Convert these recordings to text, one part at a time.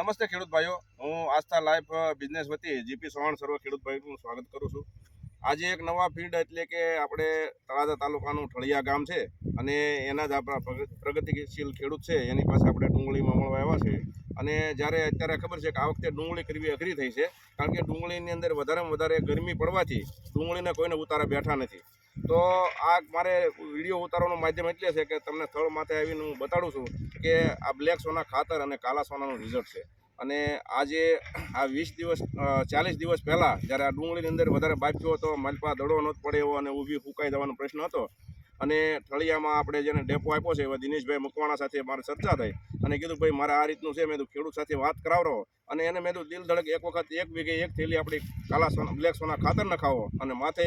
નમસ્તે ખેડૂત ભાઈઓ હું આસ્થા લાઈફ બિઝનેસ વતી જીપી સોહણ સર્વ ખેડૂત ભાઈનું સ્વાગત કરું છું. આજે એક નવા ફીલ્ડ એટલે કે આપણે તળાજા તાલુકાનું ઠળિયા ગામ છે અને એના જ આપણા પ્રગ- પ્રગતિશીલ ખેડૂત છે. એની પાસે આપણે ડુંગળીમાં મળવા આવ્યા છે. અને જ્યારે અત્યારે ખબર છે કે આ વખતે ડુંગળી કરવી અઘરી થઈ છે, કારણ કે ડુંગળીની અંદર વધારેમાં વધારે ગરમી પડવાથી ડુંગળીને કોઈને ઉતારા બેઠા નથી. તો આ મારે વીડિયો ઉતારવાનું માધ્યમ એટલે છે કે તમને સ્થળ માથે આવીને હું બતાડું છું કે આ બ્લેક સોના ખાતર અને કાલા સોનાનું રિઝલ્ટ છે. અને આજે આ વીસ દિવસ ચાલીસ દિવસ પહેલાં જ્યારે આ ડુંગળીની અંદર વધારે બાફ્યો હતો, માલપા દડો નહોતો પડે એવો અને ઊભી ફૂંકાઈ જવાનો પ્રશ્ન હતો. અને ઠળિયામાં આપણે જેને ડેપો આપ્યો છે એવા દિનેશભાઈ મકવાણા સાથે મારે ચર્ચા થઈ અને કીધું, ભાઈ, મારે આ રીતનું છે, મેં કીધું, ખેડૂત સાથે વાત કરાવરો. અને એને મેં કીધું, દિલ ધડક એક વખત એક વીઘે એક થેલી આપણી કાલા સોના, બ્લેક સોના ખાતર નખાવો. અને માથે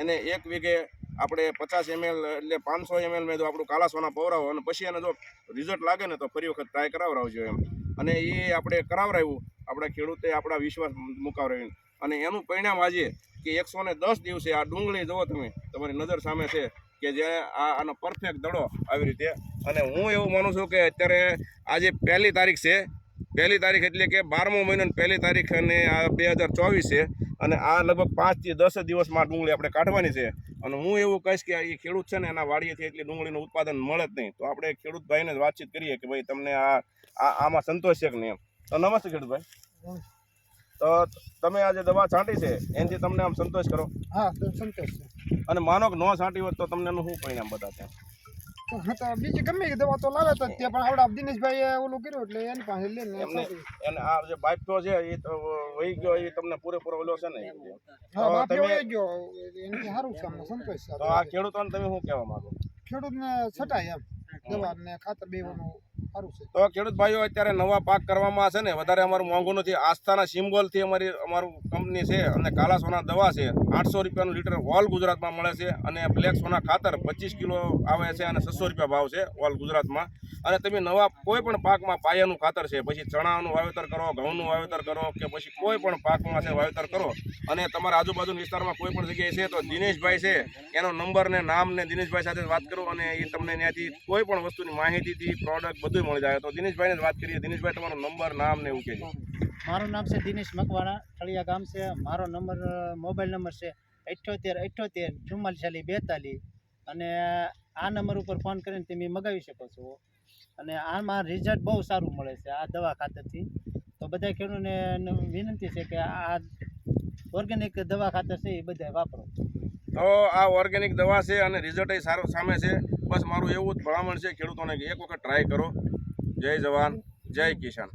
એને એક વીઘે આપણે પચાસ એમએલ એટલે પાંચસો એમએલ મેં તો આપણું કાલા સોના પવરાવો અને પછી એને જો રિઝલ્ટ લાગે ને તો ફરી વખત ટ્રાય કરાવરાવજો એમ. અને એ આપણે કરાવરાવ્યું. આપણા ખેડૂતે આપણા વિશ્વાસ મુકાવરાવ્યું. અને એનું પરિણામ આજે કે એકસો ને દસ દિવસે આ ડુંગળી જુઓ તમે, તમારી નજર સામે છે કે જે આ આનો પરફેક્ટ દડો આવી રીતે. અને હું એવું માનું છું કે અત્યારે આજે પહેલી તારીખ છે. પહેલી તારીખ એટલે કે બારમો મહિનો પહેલી તારીખ અને આ બે હજાર ચોવીસ છે. અને આ લગભગ પાંચથી દસ દિવસમાં ડુંગળી આપણે કાઢવાની છે. અને હું એવું કહીશ કે એ ખેડૂત છે ને એના વાડીએથી એટલી ડુંગળીનું ઉત્પાદન મળે જ નહીં. તો આપણે ખેડૂત ભાઈને વાતચીત કરીએ કે ભાઈ તમને આ આમાં સંતોષ છે કે નહીં એમ. તો નમસ્તે ખેડૂત ભાઈ તો તમે આ જે દવા છાંટી છે એનાથી તમને આમ સંતોષ કરો? હા સંતોષ છે. અને માનો કે ન છાંટી હોત તો તમને એનું શું પરિણામ બતાવશે હા તો બીજી ગમે તે દવા તો લાવે તો તે પણ આવડા દિનેશભાઈ ઓલું કર્યું એટલે એની પાસે લઈને એમને એને આ જે બાઈક છે એ તો વહી ગયો એ તમને પૂરેપૂરો ઓલો છે ને હા બાપ્યો વહી ગયો એનાથી સારું છે અમને સંતોષ તો આ ખેડૂતોને તમે શું કહેવા માંગો? ખેડૂતને છટાય એમ દવા ને ખાતર બેવાનું તો ખેડૂત ભાઈઓ અત્યારે નવા પાક કરવામાં છે ને, વધારે અમારું મોંઘું નથી. આસ્થાના સિમ્બોલથી અમારી, અમારું કંપની છે અને કાલા સોના દવા છે. આઠસો રૂપિયાનું લીટર ઓલ ગુજરાતમાં મળે છે અને બ્લેક સોના ખાતર પચીસ કિલો આવે છે અને છસો રૂપિયા ભાવ છે ઓલ ગુજરાતમાં. અને તમે નવા કોઈ પણ પાકમાં પાયાનું ખાતર છે, પછી ચણાનું વાવેતર કરો, ઘઉંનું વાવેતર કરો કે પછી કોઈ પણ પાકમાં છે વાવેતર કરો અને તમારા આજુબાજુના વિસ્તારમાં કોઈ પણ જગ્યાએ છે તો દિનેશભાઈ છે, એનો નંબર ને નામ ને દિનેશભાઈ સાથે વાત કરો અને એ તમને ત્યાંથી કોઈ પણ વસ્તુની માહિતીથી પ્રોડક્ટ બધું મળી જાય. તો દિનેશભાઈને વાત કરીએ. દિનેશભાઈ, તમારો નંબર, નામ ને એવું કહેજો. મારું નામ છે દિનેશ મકવાણા. ઠળિયા ગામ છે. મારો નંબર મોબાઈલ નંબર છે અઠ્યોતેર અઠ્યોતેર, ચુમ્માલીસ ચાલીસ બેતાલીસ. અને આ નંબર ઉપર ફોન કરીને તમે મગાવી શકો છો. અને આમાં રિઝલ્ટ બહુ સારું મળે છે આ દવા ખાતરથી. તો બધા ખેડૂતોને વિનંતી છે કે આ ઓર્ગેનિક દવા ખાતર છે એ બધા વાપરો. તો આ ઓર્ગેનિક દવા છે અને રિઝલ્ટ એ સારો સામે છે. બસ મારું એવું જ ભલામણ છે ખેડૂતોને એક વખત ટ્રાય કરો. જય જવાન, જય કિસાન.